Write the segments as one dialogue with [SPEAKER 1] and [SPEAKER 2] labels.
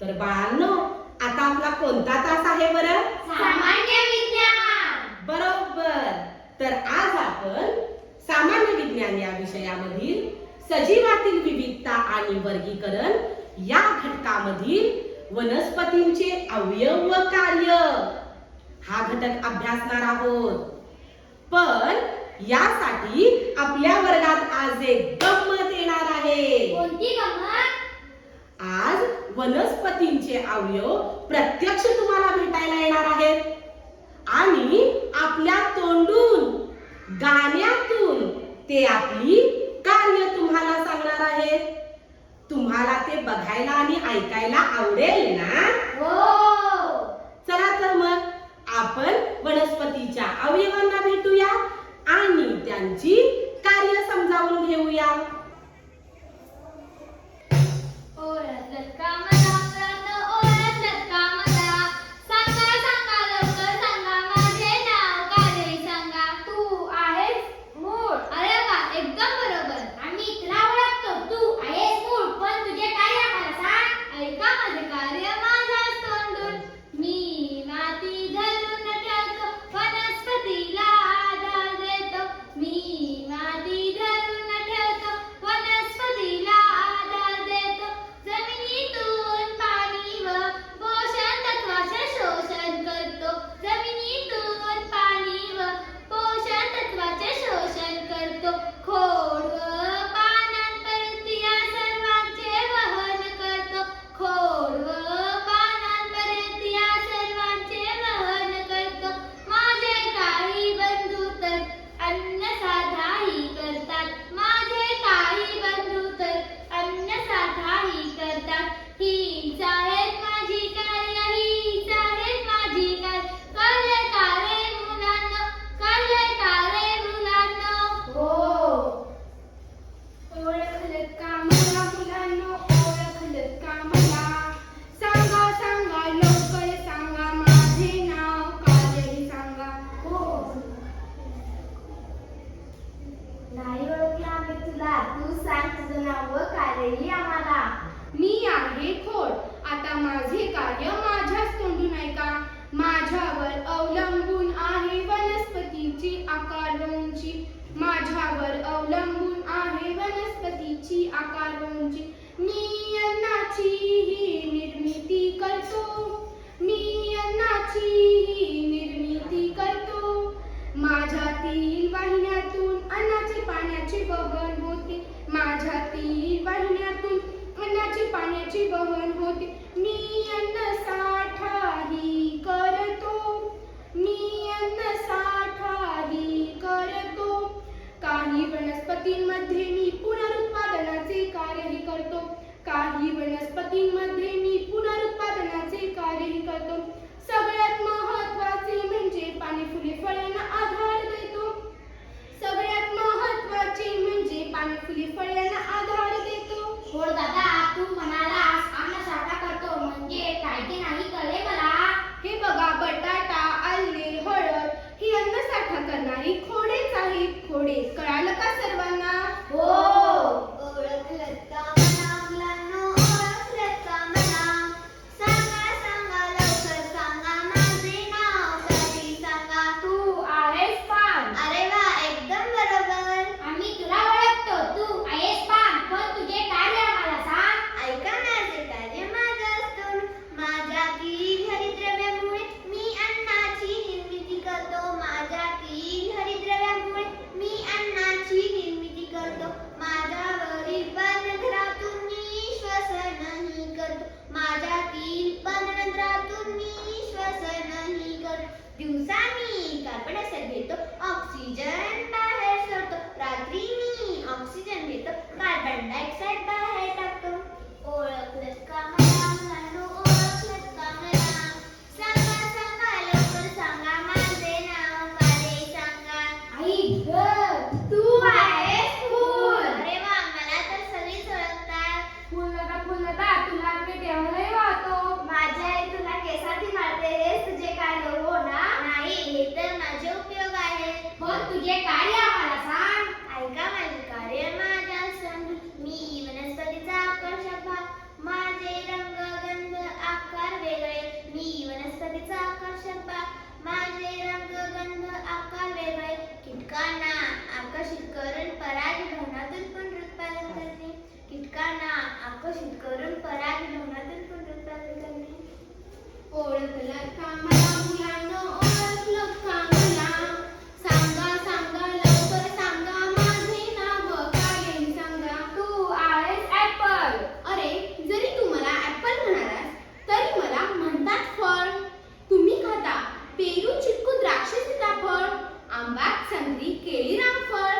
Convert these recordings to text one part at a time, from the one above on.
[SPEAKER 1] तर बाळांनो आता आपला कोणता तास आहे बरं?
[SPEAKER 2] सामान्य विज्ञान.
[SPEAKER 1] बरोबर. तर आज आपण सामान्य विज्ञान या विषयामधील सजीवातील विविधता आणि वर्गीकरण या घटकामधील वनस्पतींचे अवयव व कार्य. हा घटक अभ्यासणार आहोत. पण यासाठी आपल्या वर्गात आज एक गंमत येणार आहे.
[SPEAKER 2] कोणती गंमत?
[SPEAKER 1] आज वनस्पतींचे अवयव प्रत्यक्ष तुम्हाला भेटायला येणार आहेत. आणि आपल्या तोंडून गाण्यातून ते आपली कार्य तुम्हाला सांगणार आहेत. तुम्हाला ते बघायला आणि ऐकायला आवडेल ना?
[SPEAKER 2] हो.
[SPEAKER 1] चला तर मग आपण वनस्पतीच्या अवयवांना भेटूया आणि त्यांची
[SPEAKER 2] करतो.
[SPEAKER 3] मी अन्नाची निर्मिती करतो. माझ्यातील वाहिन्यातून अन्नाची पाण्याची वहन होते. माझ्यातील वाहिन्यातून अन्नाची पाण्याची वहन होते. मी अन्न साठाही करतो. मी अन्न साठाही करतो. काही वनस्पतींमध्ये मी पुनरुत्पादनाचे कार्यही करतो. काही वनस्पतींमध्ये मी परागणातून पण उत्पादन करणे कीटकांना आकर्षित करून परागणातून पण उत्पादन
[SPEAKER 2] करणे ओळखलं का मला मुलांना? सांगा लवकर सांगा. सांगा.
[SPEAKER 3] तू
[SPEAKER 2] अरे
[SPEAKER 4] जरी म्हणालास तरी मला म्हणतात फळ. तुम्ही खाता पेरू चिक्कू द्राक्ष सीताफळ आंबा संत्री केळी रामफळ.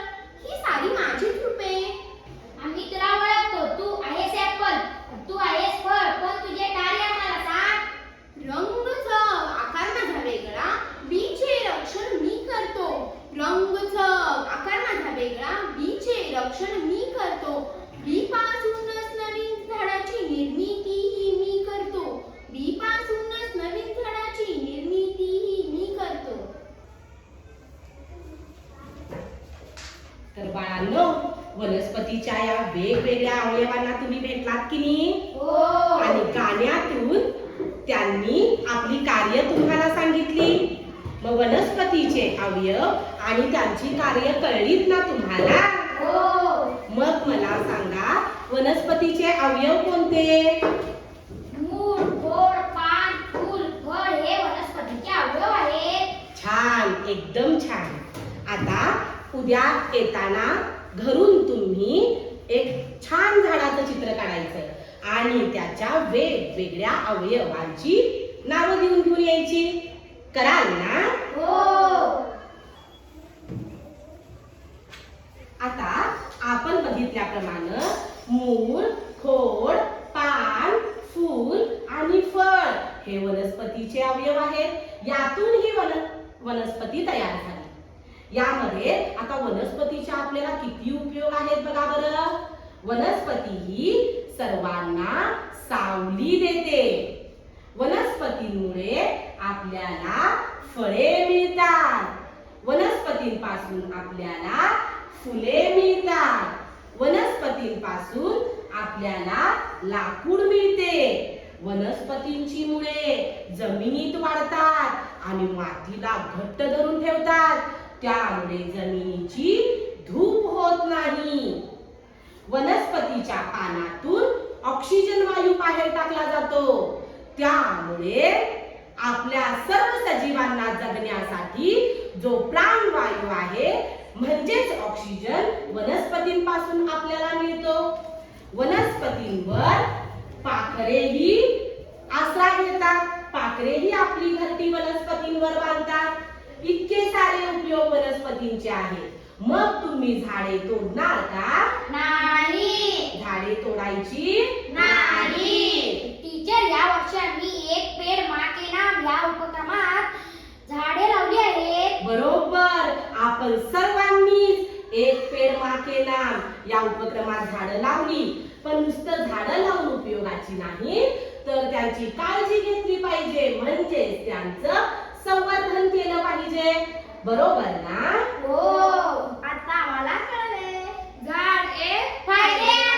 [SPEAKER 4] रक्षण मी करतो. बी पासूनच नवीन झाडाची निर्मिती ही मी करतो. बी पासूनच नवीन झाडाची निर्मिती ही मी करतो.
[SPEAKER 5] तर बाळांनो वनस्पतीच्या या वेगवेगळ्या अवयवांना तुम्ही भेटलात की नाही?
[SPEAKER 2] हो.
[SPEAKER 5] आणि गाण्यातून त्यांनी आपली कार्य तुम्हाला सांगितली. मग वनस्पतीचे अवयव आणि त्यांची कार्य कळलीत ना तुम्हाला? मग मला सांगा वनस्पतीचे अवयव कोणते?
[SPEAKER 2] मूळ पान फूल फळ हे वनस्पतीचे अवयव आहेत.
[SPEAKER 5] छान एकदम छान. आता उद्या येताना घरून तुम्ही एक छान झाडाचं चित्र काढायचं आणि त्याच्या वेगवेगळ्या अवयवांची नावं देऊन घेऊन यायची. कराल ना?
[SPEAKER 2] हो.
[SPEAKER 5] आता आपण बघितल्याप्रमाणे मूळ खोड पान फूल आणि फळ हे वनस्पतीचे अवयव आहेत. यातून ही वन वनस्पती तयार झाली. यामध्ये आता वनस्पतीच्या आपल्याला किती उपयोग आहेत बघा बरं. वनस्पती ही सर्वांना सावली देते. वनस्पतीमुळे आपल्याला फळे मिळतात. वनस्पतींपासून आपल्याला फुले मिळतात. वनस्पतींपासून आपल्याला लाकूड मिळते. वनस्पतींची मुळे जमिनीत वाढतात आणि मातीला घट्ट धरून ठेवतात. त्यामुळे जमिनीची धूप होत नाही. वनस्पतीच्या पानातून ऑक्सिजन वायू बाहेर टाकला जातो. त्यामुळे आपल्या सर्व सजीवांना जगण्यासाठी जो प्राणवायू आहे ऑक्सिजन वनस्पतींपासून आपल्याला मिळतो. वनस्पतींवर पाखरेही आसरा घेतात. पाखरेही आपली घरटी वनस्पतींवर बांधतात. इतके सारे उपयोग वनस्पतींचे आहेत. मग तुम्ही झाडे तोडणार का?
[SPEAKER 2] नाही.
[SPEAKER 5] झाडे तोडायची?
[SPEAKER 2] नाही. टीचर या वर्षी आम्ही एक पेड मा के नाम या उपक्रमात झाडे लावली आहेत.
[SPEAKER 5] बरोबर. आपण सर्वांनी एक पेड मा के नाम या उपक्रमात झाडं लावली. पण नुसतं झाडं लावून उपयोगाची नाही तर त्यांची काळजी घेतली पाहिजे. म्हणजे त्यांचं संवर्धन केलं पाहिजे. बरोबर ना?
[SPEAKER 2] हो. आता आम्हाला कळले. झाड एक फायदे.